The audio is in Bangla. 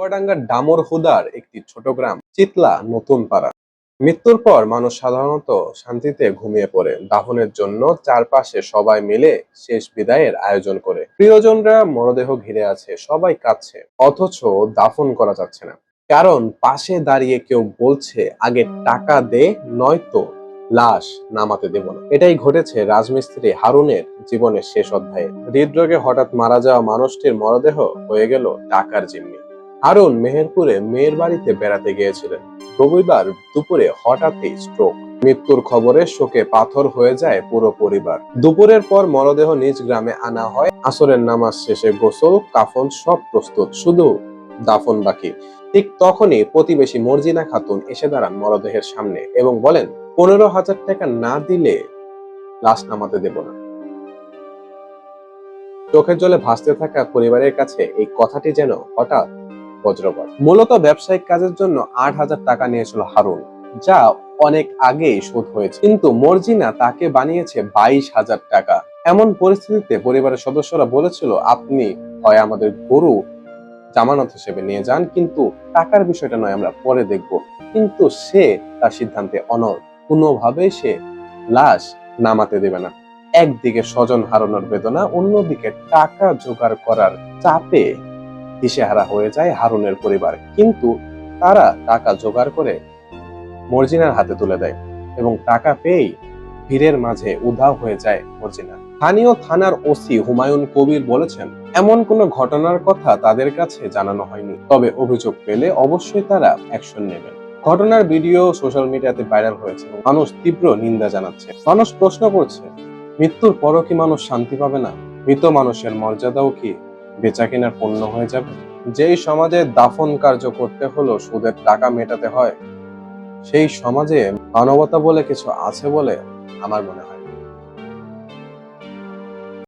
চুয়াডাঙ্গার ডামর হুদার একটি ছোট গ্রাম চিতলা নতুন পাড়া। মৃত্যুর পর মানুষ সাধারণত শান্তিতে ঘুমিয়ে পড়ে। দাফনের জন্য চারপাশে সবাই মিলে শেষ বিদায়ের আয়োজন করে। প্রিয়জনরা মরদেহ ঘিরে আছে সবাই কাঁদছে অথচ দাফন করা যাচ্ছে না। কারণ পাশে দাঁড়িয়ে কেউ বলছে আগে টাকা দে নয়তো লাশ নামাতে দেব না। এটাই ঘটেছে রাজমিস্ত্রি হারুনের জীবনের শেষ অধ্যায়ে। হৃদরোগে হঠাৎ মারা যাওয়া মানুষটির মরদেহ হয়ে গেল টাকার জিম্মি। হারুন মেহেরপুরে মেয়ের বাড়িতে বেড়াতে গিয়েছিলেন। রবিবার দুপুরে হঠাৎই স্ট্রোক মৃত্যুর খবরে শোকে পাথর হয়ে যায় পুরো পরিবার। দুপুরের পর মরদেহ নিজ গ্রামে আনা হয়। আসরের নামাজ শেষে গোসল, কাফন সব প্রস্তুত। শুধু দাফন বাকি। ঠিক তখনই প্রতিবেশী মর্জিনা খাতুন এসে দাঁড়ান মরদেহের সামনে এবং বলেন, পনেরো হাজার টাকা না দিলে লাশ নামাতে দেব না। চোখের জলে ভাসতে থাকা পরিবারের কাছে এই কথাটি যেন হঠাৎ বজ্রপাত। মূলত ব্যবসায়িক কাজের জন্য আট হাজার টাকা নিয়েছিল হারুন, যা অনেক আগেই শোধ হয়েছে। কিন্তু মর্জিনা তাকে বানিয়েছে বাইশ হাজার টাকা। এমন পরিস্থিতিতে পরিবারের সদস্যরা বলেছিল, আপনি হয় আমাদের গরু জামানত হিসেবে নিয়ে যান, কিন্তু টাকার বিষয়টা নয়, আমরা পরে দেখব। কিন্তু সে তার সিদ্ধান্তে অনর কোনোভাবেই সে লাশ নামাতে দেবে না। একদিকে স্বজন হারানোর বেদনা, অন্যদিকে টাকা জোগাড় করার চাপে দিশেহারা হয়ে যায় হারুনের পরিবার। কিন্তু তারা টাকা জোগাড় করে মর্জিনার হাতে তুলে দেয় এবং টাকা পেয়েই ভিড়ের মাঝে উধাও হয়ে যায় মর্জিনা। স্থানীয় থানার ওসি হুমায়ুন কবির বলেছেন, এমন কোনো ঘটনার কথা তাদের কাছে জানানো হয়নি। তবে অভিযোগ পেলে অবশ্যই তারা অ্যাকশন নেবেন ঘটনার ভিডিও সোশ্যাল মিডিয়াতে ভাইরাল হয়েছে মানুষ তীব্র নিন্দা জানাচ্ছে। মানুষ প্রশ্ন করছে, মৃত্যুর পরও কি মানুষ শান্তি পাবে না? মৃত মানুষের মর্যাদাও কি বেচা কেনার পণ্য হয়ে যাবে যেই সমাজে দাফন কার্য করতে হলো, সুদের টাকা মেটাতে হয়, সেই সমাজে মানবতা বলে কিছু আছে বলে আমার মনে হয়।